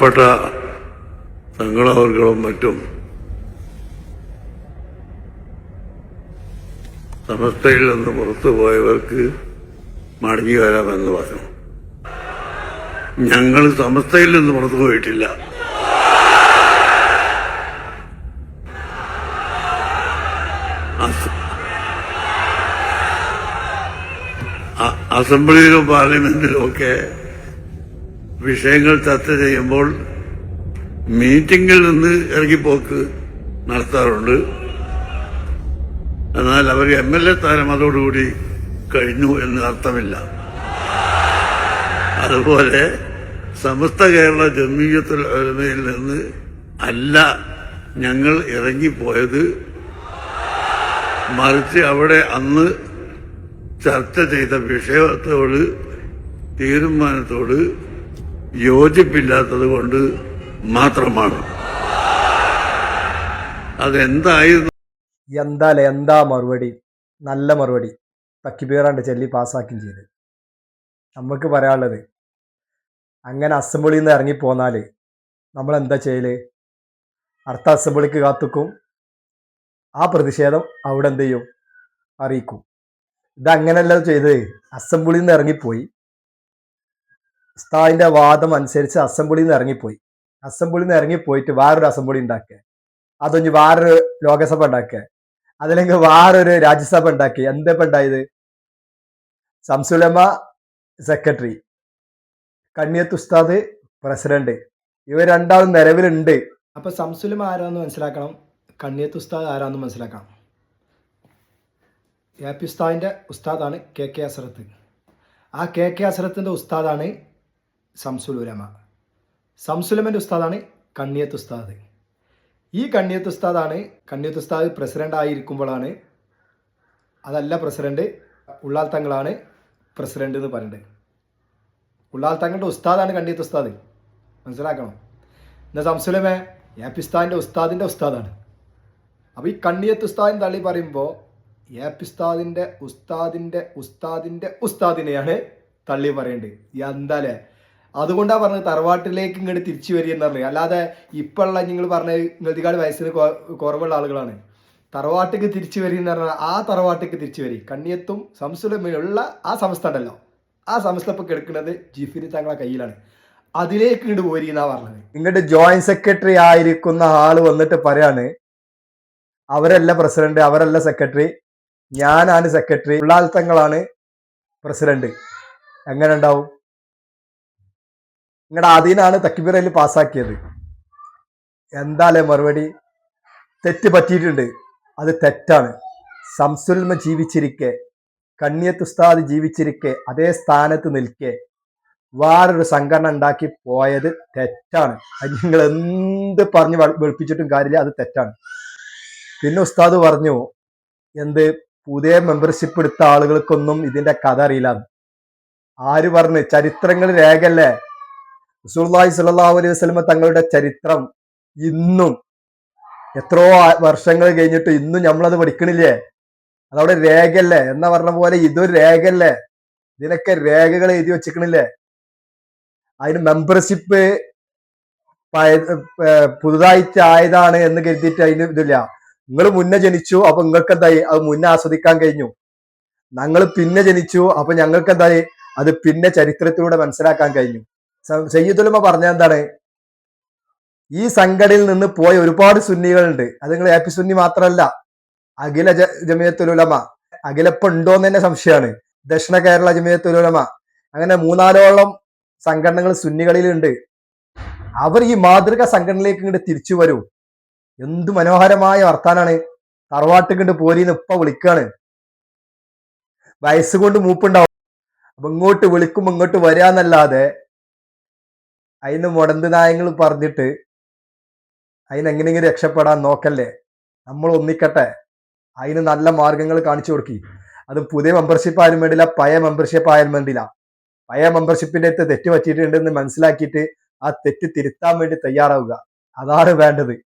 പ്പെട്ട സംഘടനകളും മറ്റും സമസ്തയിൽ നിന്ന് പുറത്തു പോയവർക്ക് മടങ്ങി വരാമെന്ന് പറഞ്ഞു. ഞങ്ങൾ സമസ്തയിൽ നിന്ന് പുറത്തു പോയിട്ടില്ല. അസംബ്ലിയിലും പാർലമെന്റിലും ഒക്കെ വിഷയങ്ങൾ ചർച്ച ചെയ്യുമ്പോൾ മീറ്റിംഗിൽ നിന്ന് ഇറങ്ങിപ്പോക്ക് നടത്താറുണ്ട്. എന്നാൽ അവർ എം എൽ എ സ്ഥാനം അതോടുകൂടി കഴിഞ്ഞു എന്ന് അർത്ഥമില്ല. അതുപോലെ സമസ്ത കേരള ജമീയത്തുൽ ഉലമയിൽ നിന്ന് അല്ല ഞങ്ങൾ ഇറങ്ങിപ്പോയത്. മറിച്ച് അവിടെ അന്ന് ചർച്ച ചെയ്ത വിഷയത്തോട് തീരുമാനത്തോട് യോജിപ്പില്ലാത്തത് കൊണ്ട് മാത്രമാണ്. അതെന്തായിരുന്നു? എന്താല്ലേ എന്താ മറുപടി? നല്ല മറുപടി. തക്കിപ്പേറാണ്ട് ചെല്ലി പാസ്സാക്കുകയും ചെയ്ത്. നമുക്ക് പറയാനുള്ളത് അങ്ങനെ അസംബ്ലിയിൽ നിന്ന് ഇറങ്ങിപ്പോന്നാൽ നമ്മൾ എന്താ ചെയ്യൽ? അടുത്ത അസംബ്ലിക്ക് കാത്തുക്കും. ആ പ്രതിഷേധം അവിടെ എന്ത് ചെയ്യും അറിയിക്കും. ഇതങ്ങനെയല്ല ചെയ്തത്. അസംബ്ലിയിൽ നിന്ന് ഇറങ്ങിപ്പോയി. ഉസ്താദിന്റെ വാദം അനുസരിച്ച് അസംബ്ലിയിൽ നിന്ന് ഇറങ്ങിപ്പോയി. അസംബ്ലിയിൽ നിന്ന് ഇറങ്ങിപ്പോയിട്ട് വേറൊരു അസംബ്ലി ഉണ്ടാക്കുക. അതൊഞ്ഞ് വേറൊരു ലോകസഭ ഉണ്ടാക്കുക. അതല്ലെങ്കിൽ വേറൊരു രാജ്യസഭ ഉണ്ടാക്കി എന്താ ഇപ്പൊ ഉണ്ടായത്? സംസുലമ സെക്രട്ടറി കണ്ണിയത്ത് ഉസ്താദ് പ്രസിഡന്റ്. ഇവർ രണ്ടാളും നിലവിലുണ്ട്. അപ്പൊ സംസുലമ ആരാന്ന് മനസ്സിലാക്കണം? കണ്ണിയത്ത് ഉസ്താദ് ആരാന്ന് മനസ്സിലാക്കണം? എ പി ഉസ്താദിന്റെ ഉസ്താദാണ് കെ കെ അസറത്ത് ആ കെ കെ അസറത്തിന്റെ ഉസ്താദാണ് സംസുലുലമ സംസുലമന്റെ ഉസ്താദാണ് കണ്ണിയത്ത് ഉസ്താദ്. ഈ കണ്ണിയത്ത് ഉസ്താദാണ് കണ്ണിയത്ത് ഉസ്താദ് പ്രസിഡന്റ് ആയിരിക്കുമ്പോഴാണ് അതല്ല പ്രസിഡന്റ് ഉള്ളാൽ തങ്ങളാണ് പ്രസിഡന്റ് എന്ന് പറയുന്നത് ഉള്ളാൽ തങ്ങളുടെ ഉസ്താദാണ് കണ്ണിയത്ത് ഉസ്താദ്. മനസ്സിലാക്കണം? എന്നാൽ സംസുലമേ ഏപ്പിസ്താദിന്റെ ഉസ്താദിന്റെ ഉസ്താദാണ്. അപ്പോൾ ഈ കണ്ണിയത്ത് ഉസ്താദിന് തള്ളി പറയുമ്പോൾ ഏപ്പിസ്താദിന്റെ ഉസ്താദിന്റെ ഉസ്താദിന്റെ ഉസ്താദിനെയാണ് തള്ളി പറയേണ്ടത് എന്താലേ അതുകൊണ്ടാണ് പറഞ്ഞത് തറവാട്ടിലേക്ക് ഇങ്ങോട്ട് തിരിച്ചു വരിക എന്ന് പറഞ്ഞത്. അല്ലാതെ ഇപ്പോഴുള്ള നിങ്ങൾ പറഞ്ഞ നദികാട് വയസ്സിന് കുറവുള്ള ആളുകളാണ്. തറവാട്ടിക്ക് തിരിച്ചു വരിക എന്ന് പറഞ്ഞാൽ ആ തറവാട്ടിക്ക് തിരിച്ചു വരി കണ്ണിയത്തും സംസ്ഥാനമുള്ള ആ സംസ്ഥ ഉണ്ടല്ലോ. ആ സംസ്ഥ ഇപ്പൊ കിടക്കുന്നത് ജിഫിന് തങ്ങളെ കയ്യിലാണ്. അതിലേക്ക് ഇങ്ങോട്ട് പോരി എന്നാ പറഞ്ഞത്. ഇങ്ങോട്ട് ജോയിന്റ് സെക്രട്ടറി ആയിരിക്കുന്ന ആൾ വന്നിട്ട് പറയാണ് അവരല്ല പ്രസിഡന്റ് അവരല്ല സെക്രട്ടറി ഞാനാണ് സെക്രട്ടറി ഉള്ളാൽ തങ്ങളാണ് പ്രസിഡന്റ് എങ്ങനെ ഉണ്ടാവും? നിങ്ങളുടെ അതിനാണ് തക്കിബിറയിൽ പാസ്സാക്കിയത്. എന്താലേ മറുപടി? തെറ്റ് പറ്റിയിട്ടുണ്ട്. അത് തെറ്റാണ്. സംസുൽമ ജീവിച്ചിരിക്കെ കണ്ണിയത്ത് ഉസ്താദ് ജീവിച്ചിരിക്കെ അതേ സ്ഥാനത്ത് നിൽക്കെ. വേറൊരു സംഘടന ഉണ്ടാക്കി പോയത് തെറ്റാണ്. അത് നിങ്ങൾ എന്ത് പറഞ്ഞ് വെളുപ്പിച്ചിട്ടും കാര്യമില്ല അത് തെറ്റാണ്. പിന്നെ ഉസ്താദ് പറഞ്ഞു എന്ത്? പുതിയ മെമ്പർഷിപ്പ് എടുത്ത ആളുകൾക്കൊന്നും ഇതിന്റെ കഥ അറിയില്ല ആര് പറഞ്ഞ്? ചരിത്രങ്ങൾ രേഖല്ലേ റസൂലുള്ളാഹി സല്ലാ അലൈഹി വസ്ലമ തങ്ങളുടെ ചരിത്രം ഇന്നും എത്രയോ വർഷങ്ങൾ കഴിഞ്ഞിട്ട് ഇന്നും നമ്മളത് പഠിക്കണില്ലേ? അതവിടെ രേഖയല്ലേ? എന്നാ പറഞ്ഞ പോലെ ഇതൊരു രേഖയല്ലേ? ഇതിനൊക്കെ രേഖകൾ എഴുതി വെച്ചിക്കണില്ലേ? അതിന് മെമ്പർഷിപ്പ് പുതുതായിട്ട് ആയതാണ് എന്ന് കരുതിയിട്ട് അതിന് ഇതില്ല. നിങ്ങൾ മുന്നേ ജനിച്ചു അപ്പൊ നിങ്ങൾക്ക് എന്തായി അത് മുന്നേ ആസ്വദിക്കാൻ കഴിഞ്ഞു. ഞങ്ങൾ പിന്നെ ജനിച്ചു അപ്പൊ ഞങ്ങൾക്ക് എന്തായി അത് പിന്നെ ചരിത്രത്തിലൂടെ മനസ്സിലാക്കാൻ കഴിഞ്ഞു. സയ്യിദുലമ പറഞ്ഞ എന്താണ്? ഈ സംഘടനയിൽ നിന്ന് പോയ ഒരുപാട് സുന്നികളുണ്ട്. അത് നിങ്ങൾ എ പി സുന്നി മാത്രമല്ല അഖില ജമിയത്തുലുലമ ജമിയത്തുലുലമ ഉണ്ടോ എന്ന് തന്നെ സംശയമാണ് ദക്ഷിണ കേരള ജമിയത്തുലുലമ അങ്ങനെ മൂന്നാലോളം സംഘടനകൾ സുന്നികളിലുണ്ട്. അവർ ഈ മാതൃക സംഘടനയിലേക്ക് ഇങ്ങോട്ട് തിരിച്ചു വരൂ. എന്ത് മനോഹരമായ വർത്താനാണ്. തറവാട്ട് കണ്ട് പോരീന്ന് ഇപ്പൊ വിളിക്കാണ്. വയസ്സുകൊണ്ട് മൂപ്പുണ്ടാവും. അപ്പൊ ഇങ്ങോട്ട് വിളിക്കുമ്പോ ഇങ്ങോട്ട് വരാന്നല്ലാതെ അതിന് മുടന്ത് നായങ്ങൾ പറഞ്ഞിട്ട് അതിനെങ്ങനെയെങ്കിലും രക്ഷപ്പെടാൻ നോക്കല്ലേ? നമ്മൾ ഒന്നിക്കട്ടെ. അതിന് നല്ല മാർഗങ്ങൾ കാണിച്ചു കൊടുക്കി. അത് പുതിയ മെമ്പർഷിപ്പ് ആയാലും വേണ്ടില്ല പഴയ മെമ്പർഷിപ്പ് ആയാലും വേണ്ടില്ല. പഴയ മെമ്പർഷിപ്പിന്റെ അടുത്ത് തെറ്റ് പറ്റിയിട്ടുണ്ടെന്ന് മനസ്സിലാക്കിയിട്ട് ആ തെറ്റ് തിരുത്താൻ വേണ്ടി തയ്യാറാവുക. അതാണ് വേണ്ടത്.